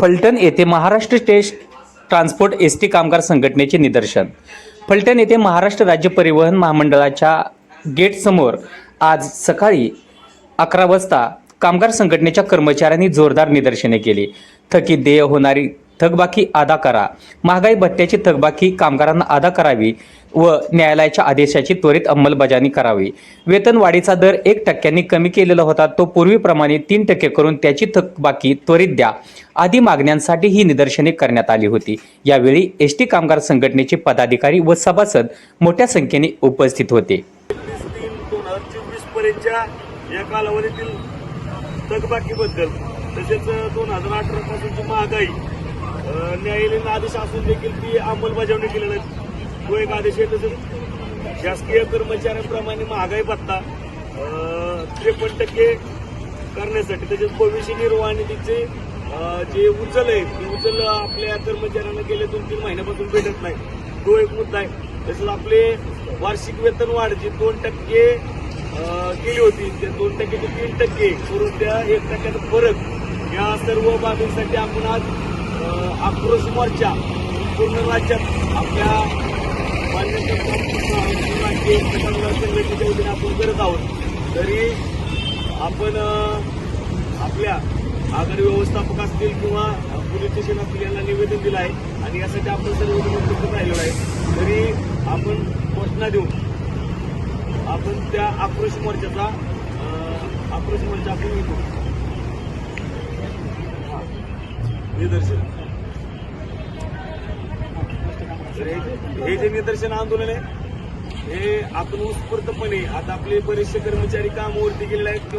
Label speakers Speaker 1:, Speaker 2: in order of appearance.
Speaker 1: फलटण येथे Maharashtra state transport S T कामगार संघटनेचे निदर्शन. फलटण येथे महाराष्ट्र राज्य परिवहन महामंडळाच्या गेटसमोर आज सकाळी अकरा वाजता कामगार संघटनेच्या कर्मचाऱ्यांनी जोरदार निदर्शने केली. थकीत देय होणारी थकबाकी अदा करा. महागाई भत्त्याची थकबाकी कामगारांना अदा करावी व न्यायालयाच्या आदेशाची त्वरित अंमलबजावणी करावी. वेतनवाढीचा दर एक टक्क्यांनी कमी केलेला होता तो पूर्वीप्रमाणे तीन टक्के करून त्याची थकबाकी त्वरित द्या. आदी मागण्यांसाठी ही निदर्शने करण्यात आली होती. यावेळी एस टी कामगार संघटनेचे पदाधिकारी व सभासद मोठ्या संख्येने उपस्थित होते.
Speaker 2: या कालावधीतील थकबाकीबद्दल तसेच दोन हजार अठरा पासूनची महागाई न्यायालयीन आदेश असून देखील ती अंमलबजावणी केली नाही तो एक आदेश आहे तसेच शासकीय कर्मचाऱ्यांप्रमाणे महागाई भत्ता त्रेपन्न टक्के करण्यासाठी तसेच भविष्य निर्वाह निधीचे जे उचल आहे ते उचल आपल्या कर्मचाऱ्यांना गेल्या दोन तीन महिन्यापासून भेटत नाही. तो एक मुद्दा आहे. तसेच आपले वार्षिक वेतन वाढ जी दोन टक्के केली होती त्या दोन टक्के ते तीन टक्के करून त्या एक टक्क्याचा फरक या सर्व बाबींसाठी आपण आज आक्रोश मोर्चा पूर्ण राज्यात आपल्या मान्यता राज्य संघटनेच्या वतीने आपण करत आहोत. तरी आपण आपल्या आघाडी व्यवस्थापक असतील किंवा पोलीस स्टेशन असतील यांना निवेदन दिलं आहे आणि यासाठी आपण सर्वजण उपस्थित राहिलेलो आहे. तरी आपण घोषणा देऊन आपण त्या आक्रोश मोर्चाचा आक्रोश मोर्चा आपण घेतो. निदर्शन. हे- जे निदर्शन आंदोलन आहे हे आपण उत्स्फूर्तपणे आता आपले बरेचसे कर्मचारी कामावरती गेले आहेत.